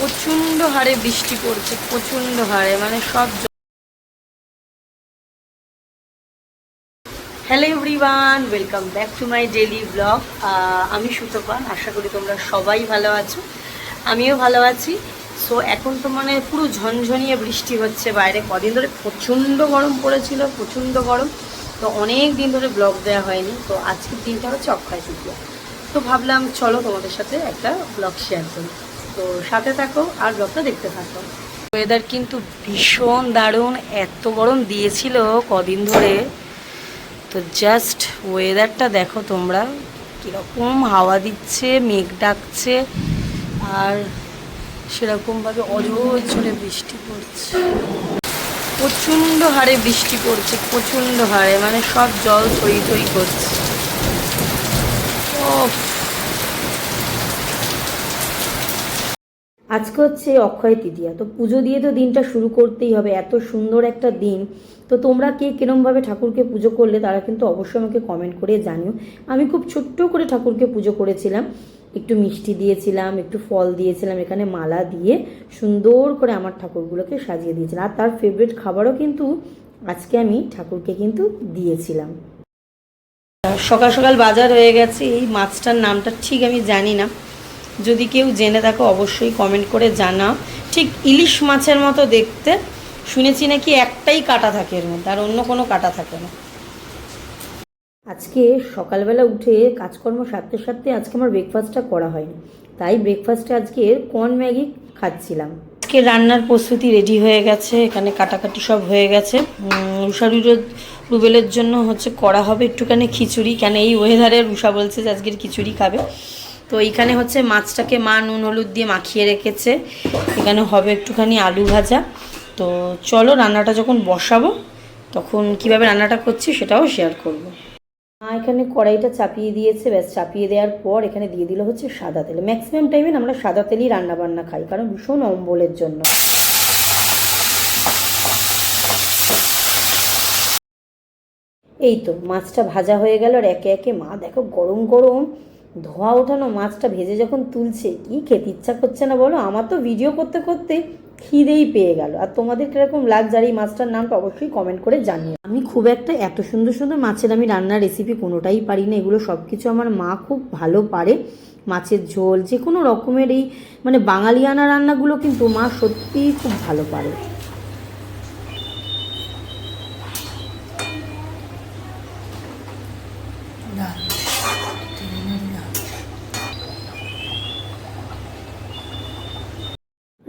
প্রচণ্ড হারে বৃষ্টি পড়ছে, প্রচণ্ড হারে মানে সব hello everyone welcome back to my daily blog আমি সুতপান আশা করি তোমরা সবাই ভালো আছো, আমিও ভালো আছি। সো এখন তো মানে পুরো ঝনঝনিয়ে বৃষ্টি হচ্ছে, বাইরে কদিন ধরে প্রচণ্ড গরম পড়েছিল, প্রচণ্ড গরম। তো অনেক দিন ধরে ব্লগ দেওয়া হয়নি, তো আজকের দিনটা হচ্ছে অক্ষয় তৃতীয়া। তো ভাবলাম, চলো তোমাদের সাথে একটা ব্লগ শেয়ার করি। তো সাথে থাকো আর ব্লগটা দেখতে থাকো। ওয়েদার কিন্তু ভীষণ দারুণ, এত গরম দিয়েছিল কদিন ধরে। তো জাস্ট ওয়েদারটা দেখো তোমরা, কীরকম হাওয়া দিচ্ছে, মেঘ ডাকছে, আর সেরকমভাবে অজোর বৃষ্টি পড়ছে। প্রচণ্ড হারে বৃষ্টি পড়ছে, প্রচণ্ড হারে মানে সব জল থই থই করছে। ওফ। আজকে হচ্ছে অক্ষয় তৃতীয়া। তো পুজো দিয়ে তো দিনটা শুরু করতেই হবে, এত সুন্দর একটা দিন। তো তোমরা কে কিরমভাবে ঠাকুরকে পুজো করলে তারা কিন্তু অবশ্যই আমাকে কমেন্ট করে জানিও। আমি খুব ছোট্ট করে ঠাকুরকে পুজো করেছিলাম। একটু মিষ্টি দিয়েছিলাম, একটু ফল দিয়েছিলাম, এখানে মালা দিয়ে সুন্দর করে আমার ঠাকুরগুলোকে সাজিয়ে দিয়েছিলাম। আর তার ফেভারিট খাবারও কিন্তু আজকে আমি ঠাকুরকে কিন্তু দিয়েছিলাম। সকাল সকাল বাজার হয়ে গেছে, এই মাছটার নামটা ঠিক আমি জানি না। যদি কেউ জেনে থাকো, অবশ্যই কমেন্ট করে জানাও। ঠিক ইলিশ মাছের মতো দেখতে। শুনেছি নাকি একটাই কাটা থাকে এর মধ্যে, আর অন্য কোনো কাটা থাকে না। আজকে সকালবেলা উঠে কাজকর্ম সারতে সারতে আজকে আমার ব্রেকফাস্টটা করা হয়নি। তাই ব্রেকফাস্টে আজকে কর্ন ম্যাগি খাচ্ছিলাম। আজকে রান্নার প্রস্তুতি রেডি হয়ে গেছে, এখানে কাটাকাটি সব হয়ে গেছে। রুষারুর রুবেলের জন্য হচ্ছে করা হবে একটুখানি খিচুড়ি। কেন এই ওয়েদারে রুষা বলছে যে আজকের খিচুড়ি খাবে। তো এইখানে হচ্ছে মাছটাকে মা নুন, হলুদ দিয়ে মাখিয়ে রেখেছে। এখানে হবে একটুখানি আলু ভাজা। তো চলো রান্নাটা যখন বসাবো, তখন কীভাবে রান্নাটা করছি সেটাও শেয়ার করব। মা এখানে কড়াইটা চাপিয়ে দিয়েছে। ব্যাস, চাপিয়ে দেওয়ার পর এখানে দিয়ে দিল হচ্ছে সাদা তেল। ম্যাক্সিমাম টাইমে আমরা সাদা তেলই রান্না বান্না খাই, কারণ ভীষণ অম্বলের জন্য। এই তো, মাছটা ভাজা হয়ে গেল আর একে একে মা দেখো গরম গরম ধোয়া ওঠানো মাছটা ভেজে যখন তুলছে, কি খেতে ইচ্ছা করছে না বলো? আমার তো ভিডিও করতে করতে খিদেই পেয়ে গেল। আর তোমাদের কীরকম লাগছে? আর এই মাছটার নামটা অবশ্যই কমেন্ট করে জানিও। আমি খুব একটা এত সুন্দর সুন্দর মাছের আমি রান্নার রেসিপি কোনোটাই পারি না। এগুলো সব কিছু আমার মা খুব ভালো পারে। মাছের ঝোল যে কোনো রকমের এই মানে বাঙালিয়ানা রান্নাগুলো কিন্তু মা সত্যিই খুব ভালো পারে।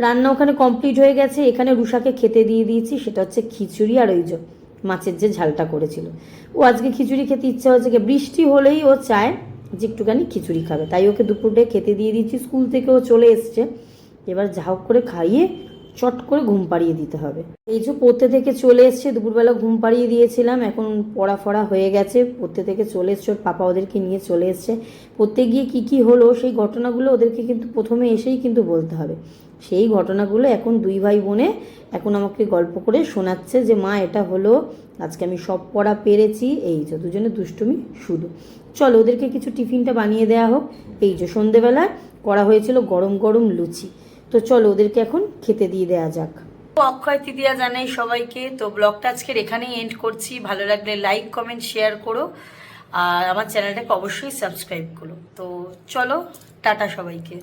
রান্না ওখানে কমপ্লিট হয়ে গেছে। এখানে রুষাকে খেতে দিয়ে দিয়েছি, সেটা হচ্ছে খিচুড়ি আর ওই যে মাছের যে ঝালটা করেছিল। ও আজকে খিচুড়ি খেতে ইচ্ছা হচ্ছে বৃষ্টি হলেই ও চায় যে একটুখানি খিচুড়ি খাবে। তাই ওকে দুপুরটায় খেতে দিয়ে দিচ্ছি স্কুল থেকে ও চলে এসছে। এবার যা করে খাইয়ে চট করে ঘুম পাড়িয়ে দিতে হবে। এই যে পড়তে থেকে চলে এসছে, দুপুরবেলা ঘুম পাড়িয়ে দিয়েছিলাম, এখন পড়া ফড়া হয়ে গেছে, পড়তে থেকে চলে এসছে, ওর পাপা ওদেরকে নিয়ে চলে এসছে। পড়তে গিয়ে কি কি হলো, সেই ঘটনাগুলো ওদেরকে কিন্তু প্রথমে এসেই কিন্তু বলতে হবে। সেই ঘটনাগুলো এখন দুই ভাই বোনে এখন আমাকে গল্প করে শোনাচ্ছে যে, মা, এটা হলো, আজকে আমি সব পড়া পেরেছি, এই যে দুজনে দুষ্টুমি শুরু। চলো, ওদেরকে কিছু টিফিনটা বানিয়ে দেওয়া হোক। এই যে সন্ধেবেলা করা হয়েছিল গরম গরম লুচি। তো চলো ওদেরকে এখন খেতে দিয়ে দেওয়া যাক। অক্ষয় তৃতীয়া জানাই সবাইকে, তো ব্লগটা আজকের এখানেই এন্ড করছি। ভালো লাগলে লাইক কমেন্ট শেয়ার করো। আর আমার চ্যানেলটাকে অবশ্যই সাবস্ক্রাইব করো। তো চলো, টাটা সবাইকে।